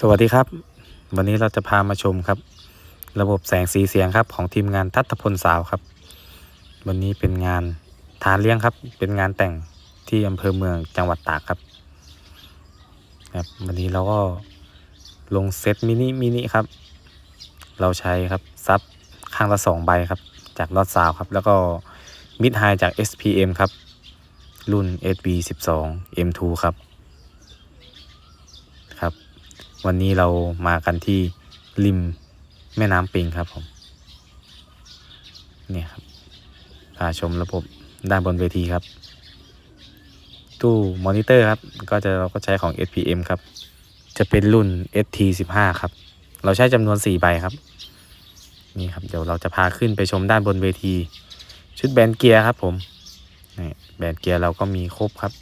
สวัสดีครับ วันนี้เราจะพามาชมครับ ระบบแสงสีเสียงครับของทีมงานทัตพลสาวครับ วันนี้เป็นงานทานเลี้ยงครับ เป็นงานแต่งที่อำเภอเมืองจังหวัดตากครับครับวันนี้เราก็ลงเซตมินิมินิครับ เราใช้ครับซับข้างละสองใบครับ จากลอดซาวครับ แล้วก็มิดไฮจาก SPM ครับ รุ่น SB12 M2 ครับ วันนี้เรามากันที่ริมแม่น้ำปิงครับผมเนี่ยครับพาชมระบบด้านบนเวทีครับ ตู้มอนิเตอร์ครับ ก็จะเราก็ใช้ของ SPM ครับ จะเป็นรุ่น ST15 ครับ เราใช้จำนวน 4 ใบครับ นี่ครับ เดี๋ยวเราจะพาขึ้นไปชมด้านบนเวที ชุดแบนเกียร์ครับผมนี่แบนเกียร์เราก็มีครบครับ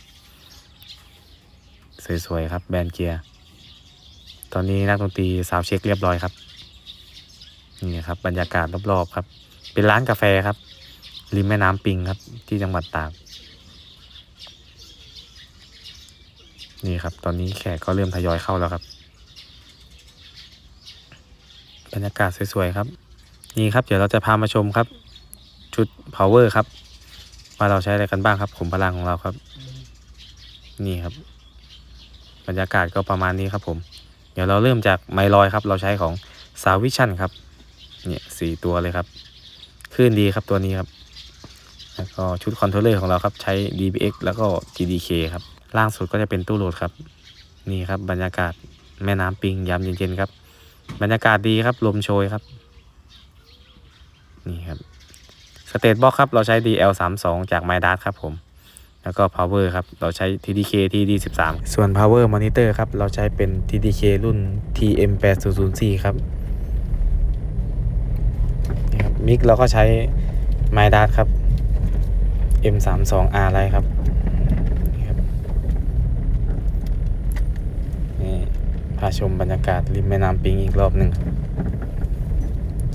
สวยๆครับแบนเกียร์ ตอนนี้นักดนตรีสาวเช็คเรียบร้อยครับ นี่ครับ บรรยากาศรอบๆครับ เป็นร้านกาแฟครับ ริมแม่น้ำปิงครับ ที่จังหวัดตาก นี่ครับ ตอนนี้แขกก็เริ่มทยอยเข้าแล้วครับ บรรยากาศสวยๆครับ นี่ครับ เดี๋ยวเราจะพามาชมครับ ชุด power ครับว่าเราใช้อะไรกันบ้างครับขุมพลังของเราครับ นี่ครับ บรรยากาศก็ประมาณนี้ครับผม เดี๋ยวเราเริ่มจากไมลอยครับ เราใช้ของสาวิชันครับ เนี่ยสี่ตัวเลยครับคลื่นดีครับตัวนี้ครับ แล้วก็ชุดคอนโทรลเลอร์ของเราครับใช้ DBX แล้วก็ GDK ครับ ล่างสุดก็จะเป็นตู้โหลดครับ นี่ครับบรรยากาศแม่น้ำปิงยามเย็นๆครับ บรรยากาศดีครับลมโชยครับ นี่ครับสเตตบ็อกครับ เราใช้ DL32 จาก m y d a t ครับผม แล้วก็ power ครับ เราใช้ TDK TD13 ส่วน power monitor ครับ เราใช้เป็น TDK รุ่น TM8004 ครับนี่ครับมิกเราก็ใช้ m y d a t ครับ M32R อะไรครับนี่ครับนี่พาชมบรรยากาศริมแม่น้ำปิงอีกรอบหนึ่ง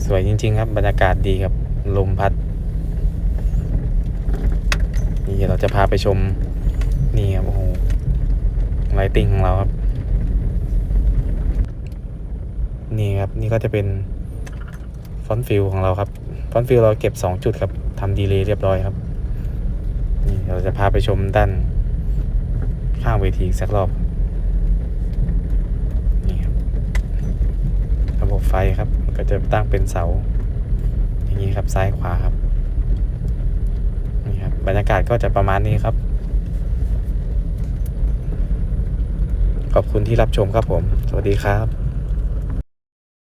สวยจริง ๆ ครับ บรรยากาศดีครับ ลมพัด นี่เราจะพาไปชม นี่ครับโอ้โหไลติงของเราครับ นี่ครับนี่ก็จะเป็นฟอนต์ฟิลของเราครับฟอนต์ฟิลเราเก็บ 2 จุดครับทำดีเลย์เรียบร้อยครับ นี่เราจะพาไปชมด้านข้างเวทีสักรอบ นี่ครับ ระบบไฟครับก็จะตั้งเป็นเสา อย่างนี้ครับซ้ายขวาครับ บรรยากาศก็จะประมาณนี้ครับ ขอบคุณที่รับชมครับผม สวัสดีครับ